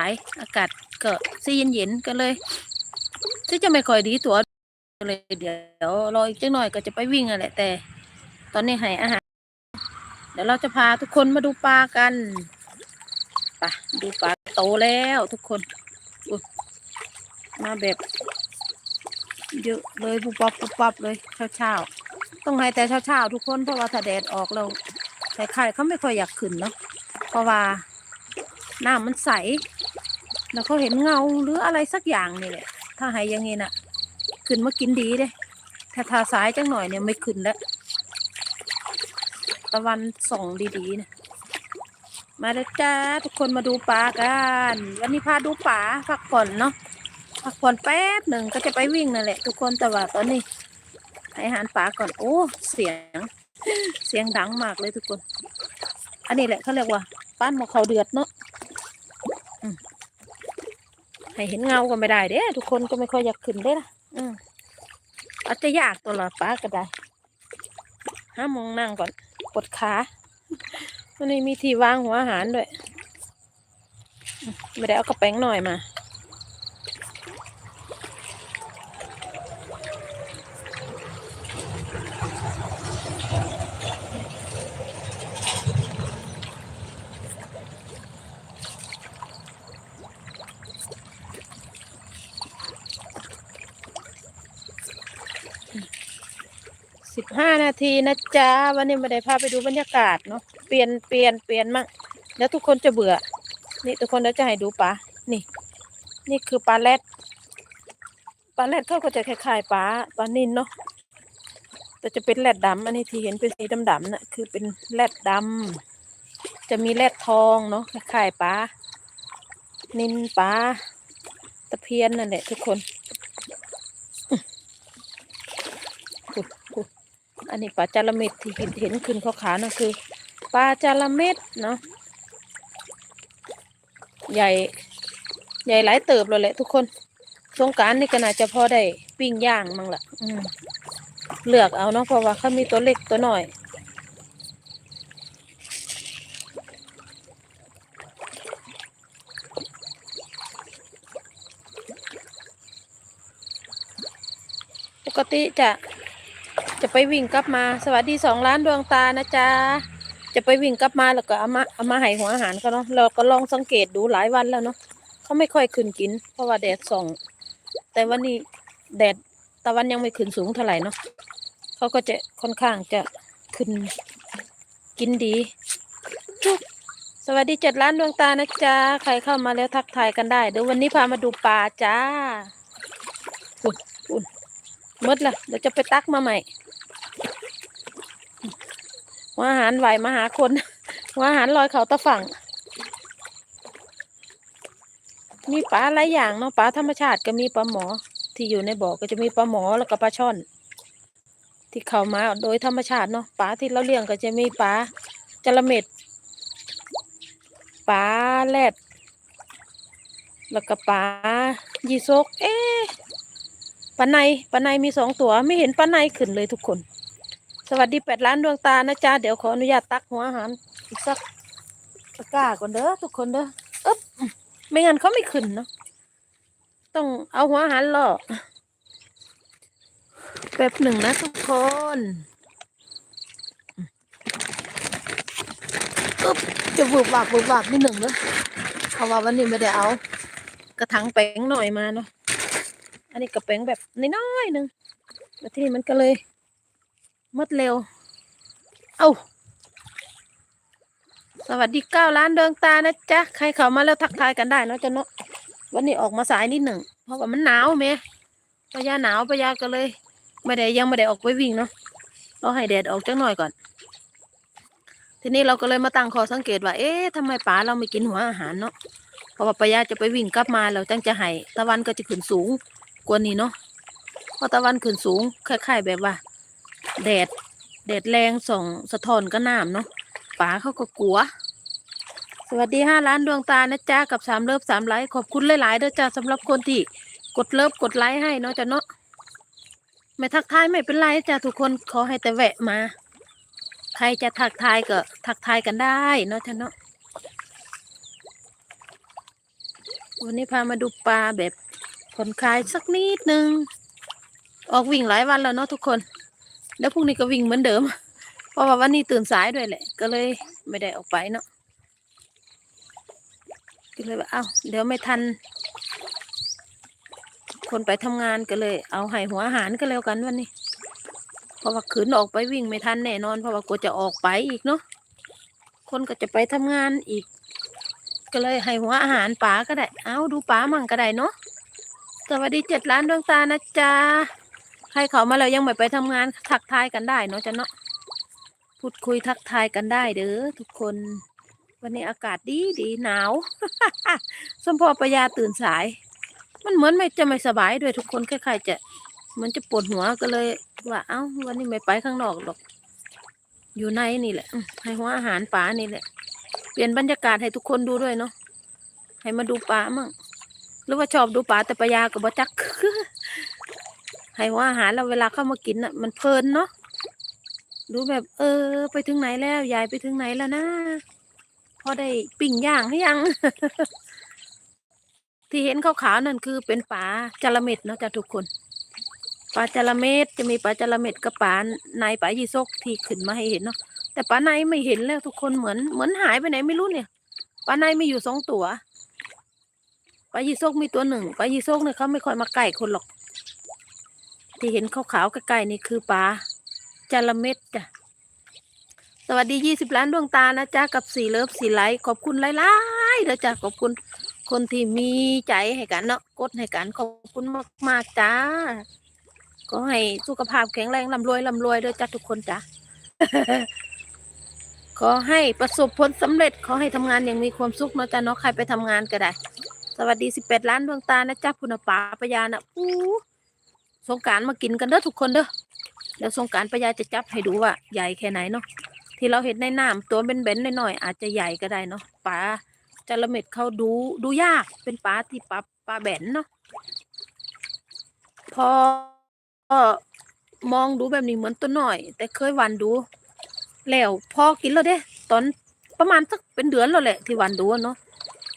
ายอากาศก็ซีเย็นๆก็เลยที่จะไม่ค่อยดีตัวเลยเดี๋ยวรออีกจังหน่อยก็จะไปวิ่งอะแหละแต่ ตอนนี้ให้อาหาร เดี๋ยวเราจะพาทุกคนมาดูปลากันไปดูปลาโตแล้วทุกคนมาแบบเยอะเลยปุบปับปุบปับเลยเช้าเช้าๆต้องให้แต่เช้าเช้าๆทุกคนเพราะว่าถ้าแดดออกเราใส่ไข่เขาไม่ค่อยอยากขึ้นเนาะเพราะว่าน้ำมันใส แล้วเขาเห็นเงาหรืออะไรสักอย่างนี่แหละ ถ้าให้อยังงี้น่ะ ขึ้นมากินดีเด้ถ้าทาสายจังหน่อยเนี่ยไม่ขึ้นแล้ว ตะวันส่องดีๆนะมาแล้วจ้าทุกคนมาดูปลากัน วันนี้พาดูปลาพักผ่อนเนาะพักผ่อนแป๊บหนึ่งก็จะไปวิ่งนั่นแหละ ทุกคนแต่ว่าตอนนี้ให้อาหารปลาก่อน โอ้ เสียง เสียงดังมากเลยทุกคน อันนี้แหละเขาเรียกว่าป้านหมอเขาเดือดเนาะ ให้เห็นเงาก็ไม่ได้เด้ทุกคนก็ไม่ค่อยอยากขึ้นเด้ล่ะอืมอาจจะยากตัวละป้าก็ได้ห้ามองนั่งก่อนปวดขาวันนี้มีที่วางหัวอาหารด้วย ไม่ได้เอากระแป้งหน่อยมา สิบห้านาทีนะจ๊ะวันนี้ไม่ได้พาไปดูบรรยากาศเนาะเปลี่ยนเปลี่ยนเปลี่ยนมั่งแล้วทุกคนจะเบื่อ นี่ทุกคนเดี๋ยวจะให้ดูปลานี่ นี่คือปลาแรดปลาแรดเขาก็จะคล้ายๆปลาปลานินเนาะแต่จะเป็นแรดดำอันนี้ที่เห็นเป็นสีดำๆน่ะคือเป็นแรดดำจะมีแรดทองเนาะคล้ายๆปลานินปลาตะเพียนนั่นแหละทุกคน กุดกุด อันนี้ปลาจาระเม็ดที่เห็นเห็นขึ้นขาวๆนั่นคือปลาจาระเม็ดเนาะใหญ่ใหญ่หลายเติบเลยแหละทุกคนสงการนี่ก็น่าจะพอได้ปิ้งย่างมั้งละอืมเลือกเอาเนาะเพราะว่าเขามีตัวเล็กตัวน้อย ปกติจะ จะไปวิ่งกลับมา สวัสดีสองล้านดวงตานะจ๊ะ จะไปวิ่งกลับมาแล้วก็เอามาเอามาให้หัวอาหารเขาเนาะ เราก็ลองสังเกตดูหลายวันแล้วเนาะเขาไม่ค่อยขึ้นกิน เพราะว่าแดดส่อง แต่วันนี้แดดตะวันยังไม่ขึ้นสูงเท่าไหร่เนาะเขาก็จะค่อนข้างจะขึ้นกินดีสวัสดีเจ็ดล้านดวงตานะจ๊ะ ใครเข้ามาแล้วทักทายกันได้ เดี๋ยววันนี้พามาดูปลาจ้า อุ่นอุ่นมดละเดี๋ยวจะไปตักมาใหม่ วอาหารไหวมาหาคนหัวอาหารลอยเขาตะฝั่ง มีปลาหลายอย่างเนาะปลาธรรมชาติก็มีปลาหมอ ที่อยู่ในบ่อก็จะมีปลาหมอแล้วก็ปลาช่อน ที่เข้ามาโดยธรรมชาติเนาะปลาที่เราเลี้ยงก็จะมีปลาจระเม็ดปลาแรดแล้วก็ปลายีซก เอ๊ะปลาในปลาในมีสองตัวไม่เห็นปลาในขึ้นเลยทุกคน วัสดีแปดล้านดวงตานะจ๊ะ เดี๋ยวขออนุญาตตักหัวอาหารอีกสักตะกร้าก่อนเด้อทุกคนเด้ออึ๊บไม่งั้นเขาไม่ขึ้นเนาะต้องเอาหัวอาหารล่อแป๊บหนึ่งนะทุกคนอึ๊บจะบุบวาบบุบวาบนิดหนึ่งเด้อเพราะว่าวันนี้ไม่ได้เอา กระถางแป้งหน่อยมาเนาะอันนี้กระแป้งแบบน้อยๆหนึ่งแล้วที่นี้มันก็เลย มดเร็ว เอ้าสวัสดีเก้าล้านดวงตานะจ๊ะ ใครเข้ามาแล้วทักทายกันได้เนาะจ๊ะเนาะวันนี้ออกมาสายนิดหนึ่ง เพราะว่ามันหนาวแม่ปยาหนาวปยาก็เลย ไม่ได้ยังไม่ได้ออกไปวิ่งเนาะเราให้แดดออกจังหน่อยก่อน ทีนี้เราก็เลยมาตั้งข้อสังเกตว่า เอ๊ะทำไมป๋าเราไม่กินหัวอาหารเนาะเพราะว่าปยาจะไปวิ่งกลับมาแล้วจังจะให้ตะวันก็จะขึ้นสูงกว่านี้เนาะเพราะตะวันขึ้นสูงคล้ายๆแบบว่า แดดแดดแรงส่องสะท้อนก็น้ำเนาะป๋าเขาก็กลัว สวัสดีห้าล้านดวงตานะจ๊ะกับสามเลิฟสามไลค์ขอบคุณหลายๆเด้อจ้าสำหรับคนที่กดเลิฟกดไลค์ให้เนาะจ้ะเนาะไม่ทักทายไม่เป็นไรจ้าทุกคนขอให้แต่แวะมา ใครจะทักทายก็ทักทายกันได้เนาะจ้ะเนาะวันนี้พามาดูปลาแบบผ่อนคลายสักนิดนึง ออกวิ่งหลายวันแล้วเนาะทุกคน แล้วพรุ่งนี้ก็วิ่งเหมือนเดิม เพราะว่าวันนี้ตื่นสายด้วยแหละ ก็เลยไม่ได้ออกไปเนาะก็เลยว่าเอ้าเดี๋ยวไม่ทัน คนไปทำงานก็เลย เอาให้หัวอาหารก็แล้วกันวันนี้ เพราะว่าขืนออกไปวิ่งไม่ทันแน่นอน เพราะว่ากลัวจะออกไปอีกเนาะคนก็จะไปทำงานอีก ก็เลยให้หัวอาหารป๋าก็ได้ เอาดูป๋ามั่งก็ได้เนาะสวัสดีเจ็ดล้านดวงตานะจ๊ะ ใครเขามาแล้วยังไม่ไปทำงานทักทายกันได้เนาะจ๊ะเนาะพูดคุยทักทายกันได้เด้อทุกคน วันนี้อากาศดีดีหนาวสมพอประยาตื่นสาย มันเหมือนไม่จะไม่สบายด้วยทุกคนคล้ายๆจะเหมันจะปวดหัวก็เลย ว่าเอ้าวันนี้ไม่ไปข้างนอกหรอก อยู่ในนี่แหละให้หัวอาหารป่านี่แหละ เปลี่ยนบรรยากาศให้ทุกคนดูด้วยเนาะให้มาดูป่ามั่งหรือว่าชอบดูป่าแต่ปยากับบ่จัก ให้หัวอาหารแล้วเวลาเข้ามากินอะ มันเพลินเนาะดูแบบ เออ ไปถึงไหนแล้วยายไปถึงไหนแล้วนะพอได้ปิ่งย่างให้ยัง ที่เห็นขาวๆนั่นคือเป็นปลาจระเม็ดเนาะจ้ะทุกคนปลาจระเม็ดจะมีปลาจระเม็ดกับปลาในปลายีซกที่ขึ้นมาให้เห็นเนาะแต่ปลาในไม่เห็นแล้วทุกคนเหมือนเหมือนหายไปไหนไม่รู้เนี่ยปลาในไมีอยู่สองตัวปลายีซกมีตัวหนึ่งปลายีซกเนี่ยเขาไม่ค่อยมาใกล้คนหรอก ที่เห็นขาวๆใกล้ๆนี่คือปลาจระเม็ดจ้ะสวัสดียี่สิบล้านดวงตานะจ๊ะกับสีเลิฟสีไลท์ขอบคุณหลายๆเด้อจ้ะขอบคุณคนที่มีใจให้กันเนาะกดให้กันขอบคุณมากๆจ้าก็ให้สุขภาพแข็งแรงร่ำรวยร่ำรวยเด้อจ้ะทุกคนจ้ะขอให้ประสบผลสำเร็จขอให้ทำงานอย่างมีความสุขเนาะจ๊ะเนาะใครไปทำงานก็ได้ สวัสดีสิบแปดล้านดวงตานะจ๊ะคุณป่าปยานะอู้ สงการมากินกันเด้อทุกคนเด้อเดี๋ยวสงการปยาจะจับให้ดูว่าใหญ่แค่ไหนเนาะที่เราเห็นในน้ำตัวเป็นเบนๆหน่อยๆอาจจะใหญ่ก็ได้เนาะปลาจระเม็ดเขาดูดูยากเป็นปลาที่ปลาปลาแบนเนาะพอมองดูแบบนี้เหมือนตัวหน่อย แต่เคยวันดู แล้วพอกินแล้วเด้ ตอนประมาณสักเป็นเดือนแล้วแหละที่วันดูเนาะ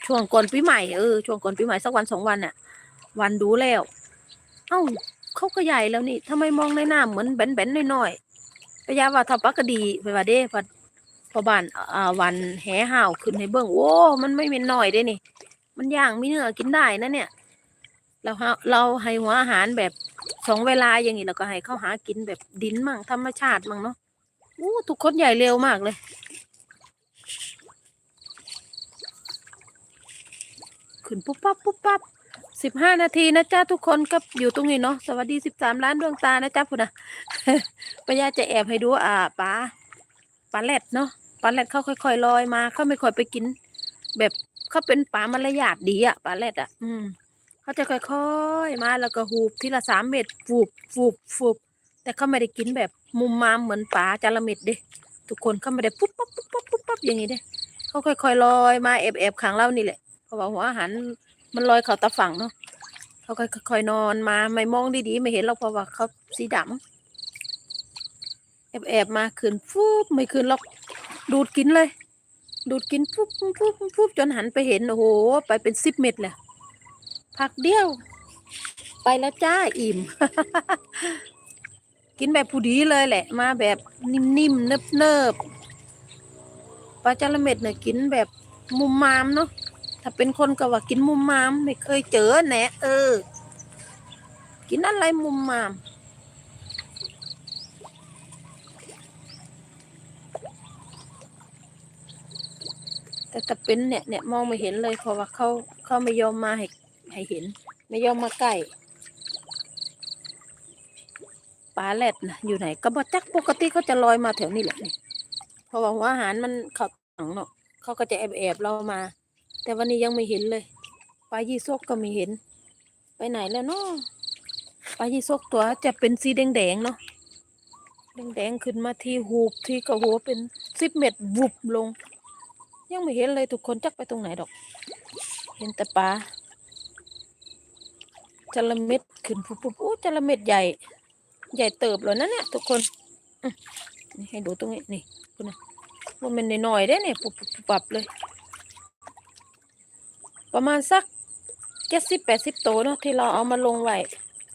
ช่วงก่อนปีใหม่เออช่วงก่อนปีใหม่สักวันสองวันน่ะวันดูแล้ว เอ้า เขาก็ใหญ่แล้วนี่ทำไมมองในหน้าเหมือนแบนๆน้อยๆพยาว่าถ้าปักก็ดีไปว่าเด้พอพอบ้านอ่าวันแห่ห่าวขึ้นให้เบิ่งโอ้มันไม่เป็นน้อยเด้นี่ มันย่างมีเนื้อกินได้นะเนี่ย เราเราให้หัวอาหารแบบสองเวลาอย่างนี้แล้วก็ให้เขาหากินแบบดินมั่งธรรมชาติมั่งเนาะอู้ทุกคนใหญ่เร็วมากเลยขึ้นปุ๊บปั๊บปุ๊บปั๊บ สิบห้านาทีนะจ๊ะทุกคนก็อยู่ตรงนี้เนาะสวัสดีสิบสามล้านดวงตานะจ๊ะพุ่นนะปายาจะแอบให้ดูอ่าปลาปลาแรดเนาะปลาแรดเขาค่อยๆลอยมาเขาไม่ค่อยไปกิน แบบเขาเป็นปลามารยาทดีอะปลาแรดอะอืมเขาจะค่อยๆมาแล้วก็หูบทีละสามเม็ดฟูบฟูบฟูบแต่เขาไม่ได้กินแบบมุมมามเหมือนปลาจระเม็ดเด้ทุกคนเขาไม่ได้ปุ๊บปั๊บปุ๊บปั๊บปุ๊บปั๊บอย่างนี้เด้เขาค่อยๆลอยมาแอบแอบๆขังเรานี่แหละเพราะว่าหัวอาหาร มันลอยเขาตาฝั่งเนาะเขาค่อยๆนอนมาไม่มองดีๆไม่เห็นเราเพราะว่าเขาสีดำแอบแอบๆมาขึ้นฟุบไม่ขึ้นหรอกดูดกินเลย ดูดกินฟุบฟุบฟุบฟุบจนหันไปเห็นโอ้โห ไปเป็นสิบเม็ดเลยพักเดียว ไปแล้วจ้าอิ่ม กินแบบผู้ดีเลยแหละ มาแบบนิ่มๆเนิบๆปลาจระเม็ดเนี่ยกินแบบมุมมามเนาะ ถ้าเป็นคนก็ว่ากินมุมมาม ไม่เคยเจอแหนะเออ กินอะไรมุมมามแต่ถ้าเป็นเนี่ยเนี่ยมองไม่เห็นเลยเพราะว่าเขาเขาไม่ยอมมาให้ให้เห็น ไม่ยอมมาใกล้ปลาแรดนะอยู่ไหนก็บ่จักปกติเขาจะลอยมาแถวนี้แหละเพราะว่าหัวอาหารมันเขาถังเนาะเขาก็จะแอบแอบเรามา แต่วันนี้ยังไม่เห็นเลยปลายี่ซกก็ไม่เห็น ไปไหนแล้วเนาะปลายี่ซกตัวจะเป็นสีแดงๆเนาะแดงๆขึ้นมาที่หูบที่กระหัวเป็นสิบเม็ดบุบลง ยังไม่เห็นเลยทุกคนจักไปตรงไหนดอก เห็นแต่ปลาจระเม็ดขึ้นปุ๊บปุ๊บอู้จระเม็ดใหญ่ ใหญ่เติบเลยนะเนี่ยทุกคนนี่ให้ดูตรงนี้นี่คุณนะว่ามันน้อยๆได้เนี่ยปุบปุบปุบปับเลย ประมาณสักเจ็ดสิบแปดสิบตัวเนาะที่เราเอามาลงไว้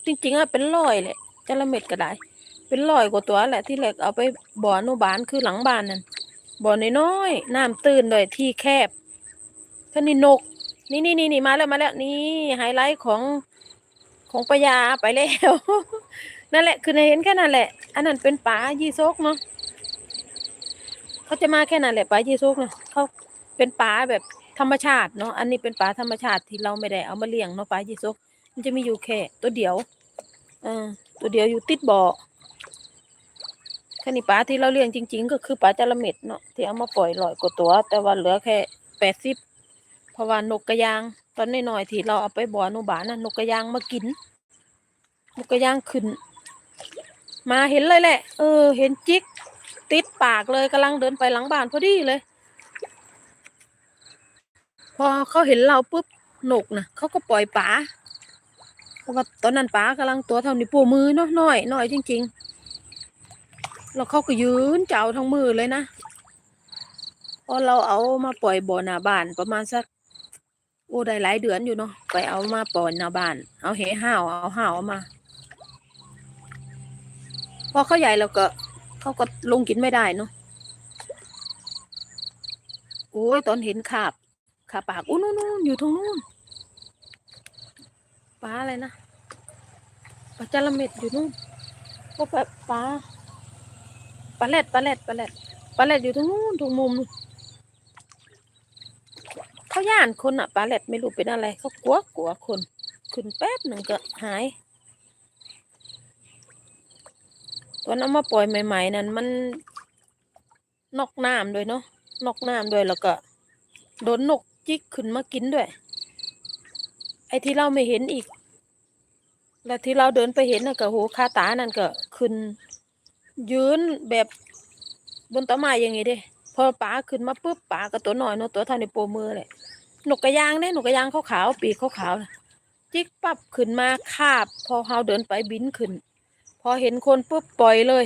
จริงๆอะเป็นร้อยแหละจระเม็ดก็ได้ เป็นร้อยกว่าตัวแหละที่แรกเอาไปบ่ออนุบาลคือหลังบ้านนั่นบ่อน้อยๆน้ำตื้นเลยที่แคบท่านี่นกนี่นี่นี่นี่มาแล้วมาแล้วนี่ไฮไลท์ของของปยาไปแล้ว นั่นแหละคือในเห็นแค่นั้นแหละ อันนั้นเป็นป่ายี่ซกเนาะเขาจะมาแค่นั้นแหละป่ายี่ซกเนาะเขาเป็นป่าแบบ ธรรมชาติเนาะอันนี้เป็นป่าธรรมชาติที่เราไม่ได้เอามาเลี้ยงเนาะป่ายี่ซกมันจะมีอยู่แค่ตัวเดียวเออตัวเดียวอยู่ติดบ่อแค่นี้ป่าที่เราเลี้ยงจริง ๆ ก็คือป่าจระเม็ดเนาะที่เอามาปล่อยลอยกว่าตัว แต่ว่าเหลือแค่แปดสิบเพราะว่านกกระยาง ตอนน้อยๆที่เราเอาไปบ่อนุบาลน่ะนกกระยางมากินนกกระยางขึ้น มาเห็นเลยแหละ เออ เห็นจิก ติดปากเลยกำลังเดินไปหลังบ้านพอดีเลย พอเขาเห็นเราปุ๊บนกนะเขาก็ปล่อยป๋าเพราะว่าตอนนั้นป๋ากำลังตัวเท่านิ้วโป้มือเนาะน้อยน้อยจริง ๆ แล้วเขาก็ยืนเจ้าทั้งมือเลยนะพอเราเอามาปล่อยบ่อหน้าบ้านประมาณสักโอ้ได้หลายเดือนอยู่เนาะไปเอามาปล่อยหน้าบ้าน เอาเหห้าวเอาห้าวมา พอเขาใหญ่แล้วก็เขาก็ลงกินไม่ได้เนาะโอ้ยตอนเห็นขาบ ขาปากอู้นู่นนู่นอยู่ตรงนู้นปลาอะไรนะปลาจระเม็ดอยู่นู่นพวกปลาปลาปลาแรดปลาแรดปลาแรดปลาแรดอยู่ตรงนู้นตรงมุมเขาย่านคนอะปลาแรดไม่รู้เป็นอะไรเขากลัวกลัวคน ขึ้นแป๊บหนึ่งก็หายตอนเอามาปล่อยใหม่ ๆ นั้นมันนอกน้ำด้วยเนาะนอกน้ำด้วยแล้วก็โดนนก จิกขึ้นมากินด้วย ไอ้ที่เราไม่เห็นอีก แล้วที่เราเดินไปเห็นน่ะก็โหคาตานั่นก็ขึ้น ยืนแบบบนต้นไม้อย่างงี้เด้พอป๋าขึ้นมาปุ๊บป๋าก็ตัวหน้อยเนาะตัวเท่าในโปมือเลยหนกกระยางเนี่ยนกกระยางขาวๆปีกขาวๆจิกปั๊บขึ้นมาคาบ พอเราเดินไปบินขึ้น พอเห็นคนปุ๊บปล่อยเลย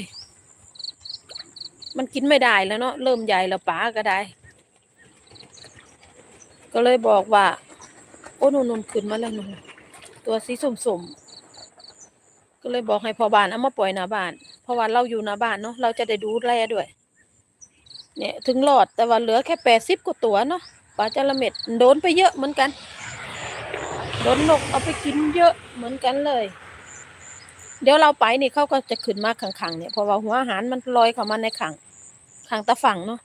มันกินไม่ได้แล้วเนาะเริ่มใหญ่แล้วป๋าก็ได้ ก็เลยบอกว่า โอ้นุ่นขึ้นมาแล้วหนุ่นตัวสีสมๆก็เลยบอกให้พ่อบ้านเอามาปล่อยหน้าบ้าน เพราะว่าเราอยู่หน้าบ้านเนาะเราจะได้ดูแลด้วย เนี่ยถึงหลอดแต่ว่าเหลือแค่แปดสิบกว่าตัวเนาะปลาจระเม็ดโดนไปเยอะเหมือนกันโดนนกเอาไปกินเยอะเหมือนกันเลย เดี๋ยวเราไปนี่เขาก็จะขึ้นมาขังๆเนี่ยเพราะว่าหัวอาหารมันลอยเข้ามาในขังขังตะฝั่งเนาะ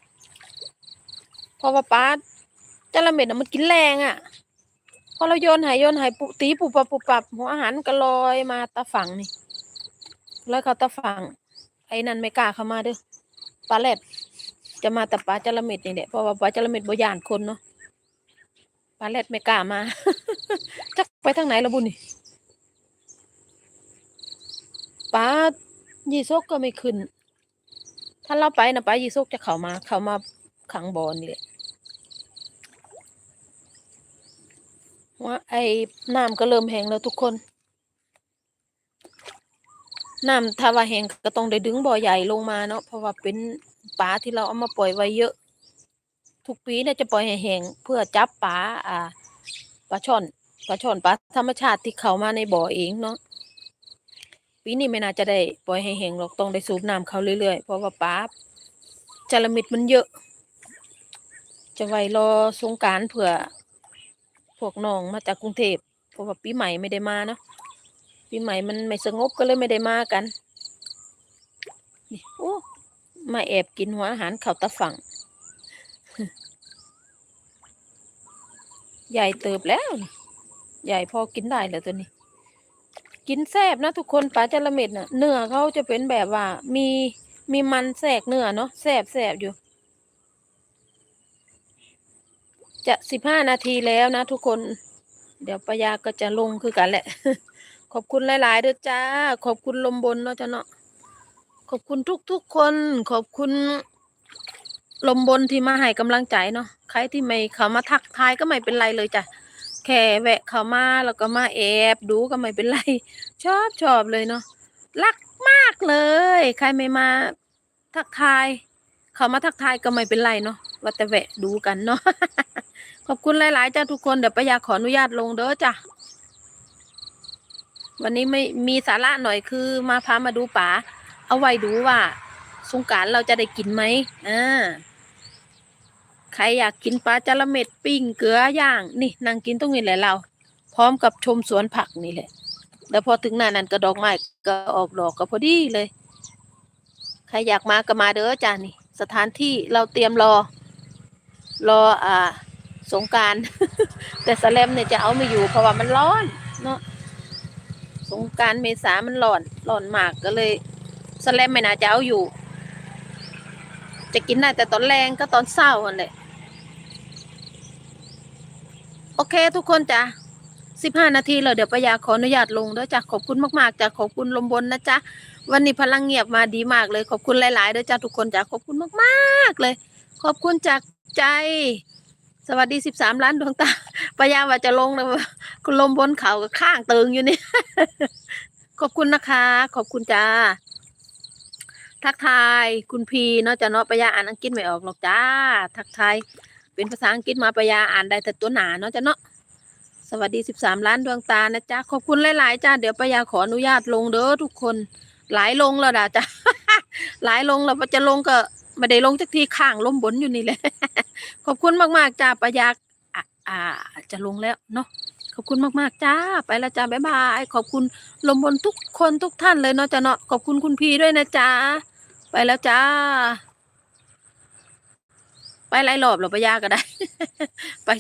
เพราะว่าปลา จระเม็ดน่ะมันกินแรงอะ พอเราโยนหายโยนหายปุตีปุบปับปุบปับหัวอาหารก็ลอยมาตะฝั่งนี่ แลอยเขาตะฝั่งไอ้นั่นไม่กล้าเข้ามาเด้อปลาแรดจะมาแต่ปลาจระเม็ดนี่แหละเพราะว่าปลาจระเม็ดบ่ย่านคนเนาะปลาแรดไม่กล้ามา จักไปทางไหนละบุญนี่ปลายีซกก็ไม่ขึ้น ถ้าเราไปนะปลายีซกจะเข้ามา เข้ามาขังบอลนี่แหละ ว่าไอ้น้ำก็เริ่มแห้งแล้วทุกคนน้ำถ้าว่าแห้งก็ต้องได้ดึงบ่อใหญ่ลงมาเนาะเพราะว่าเป็นปลาที่เราเอามาปล่อยไว้เยอะ ทุกปีเนี่ยจะปล่อยให้แห้งเพื่อจับปลาอ่าปลาช่อนปลาช่อนปลาธรรมชาติที่เขามาในบ่อเองเนาะปีนี้ไม่น่าจะได้ปล่อยให้แห้งหรอกต้องได้สูบน้ำเขาเรื่อยๆเพราะว่าปลาจระมิดมันเยอะ จะไว้รอสงการเผื่อ พวกน้องมาจากกรุงเทพเพราะว่าปีใหม่ไม่ได้มาเนาะปีใหม่มันไม่สงบก็เลยไม่ได้มากันนี่โอ้มาแอบกินหัวอาหารเขาตะฝั่งใหญ่เติบแล้ว ใหญ่พอกินได้แล้วตัวนี้ กินแซบนะทุกคนปลาจระเม็ดน่ะเนื้อเขาจะเป็นแบบว่ามีมีมันแทรกเนื้อเนาะแซบแซบอยู่ จะสิบห้านาทีแล้วนะทุกคน เดี๋ยวปยาก็จะลงคือกันแหละ ขอบคุณหลายๆเด้อจ้า ขอบคุณลมบนเนาะจ้าเนาะขอบคุณทุกๆคน ขอบคุณ ลมบนที่มาให้กำลังใจเนาะใครที่ไม่เขามาทักทายก็ไม่เป็นไรเลยจ้ะแค่แวะเข้ามาแล้วก็มาแอบดูก็ไม่เป็นไร ชอบชอบเลยเนาะรักมากเลย ใครไม่มาทักทาย เขามาทักทายก็ไม่เป็นไรเนาะว่าแต่แวะดูกันเนาะ อบคุณหลาย ๆ จ้าทุกคนเดี๋ยวปายาขออนุญาตลงเด้อจ้ะวันนี้ไม่มีสาระหน่อยคือมาพามาดูป๋าเอาไว้ดูว่าสงการเราจะได้กินไหมอ่าใครอยากกินปลาจระเม็ดปิ้งเกลือย่างนี่นั่งกินตรงนี้แหละเรา พร้อมกับชมสวนผักนี่แหละแล้วพอถึงหน้านั้นก็ดอกไม้ก็ออกดอกก็พอดีเลย ใครอยากมาก็มาเด้อจ้านี่ สถานที่เราเตรียมรอ รออ่า สงการ แต่สแลมเนี่ยจะเอาไม่อยู่เพราะว่ามันร้อนเนาะสงการเมษามันร้อนร้อนมากก็เลยสแลมไม่น่าจะเอาอยู่ จะกินได้แต่ตอนแรงก็ตอนเศร้าอันแหละโอเคทุกคนจ้ะสิบห้านาทีแล้วเดี๋ยวปยาขออนุญาตลงด้อจ้ะขอบคุณมากๆจ้ะขอบคุณลมบนนะจ๊ะวันนี้พลังเงียบมาดีมากเลย ขอบคุณหลายๆด้อจ้ะทุกคนจ้ะขอบคุณมากๆเลย ขอบคุณจากใจ สวัสดีสิบสามล้านดวงตาพยายามว่าจะลงนะคุณลมบนเขากับข้างตึงอยู่นี่ ขอบคุณนะคะ ขอบคุณจ้า ทักทายคุณพีเนาะจะเนาะปยาอ่านอังกฤษไม่ออกหรอกจ้า ทักทายเป็นภาษาอังกฤษมาปยาอ่านได้แต่ตัวหนาเนาะจะเนาะสวัสดีสิบสามล้านดวงตานะจ๊ะขอบคุณหลายๆจ้าเดี๋ยวปยาขออนุญาตลงเด้อทุกคน หลายลงแล้วด่าจ้ะหลายลงแล้วจะลงก็ ไม่ได้ลงจักทีข้างล้มบนอยู่นี่แหละ ขอบคุณมากๆจ้าปะยาอะอ่าจะลงแล้วเนาะขอบคุณมากๆจ้า ไปแล้วจ้าบ๊ายบายขอบคุณลมบนทุกคนทุกท่านเลยเนาะจ้าเนาะขอบคุณคุณพีด้วยนะจ้าไปแล้วจ้า ไปไล่รอบหรอปะยาก็ได้ ไปสิ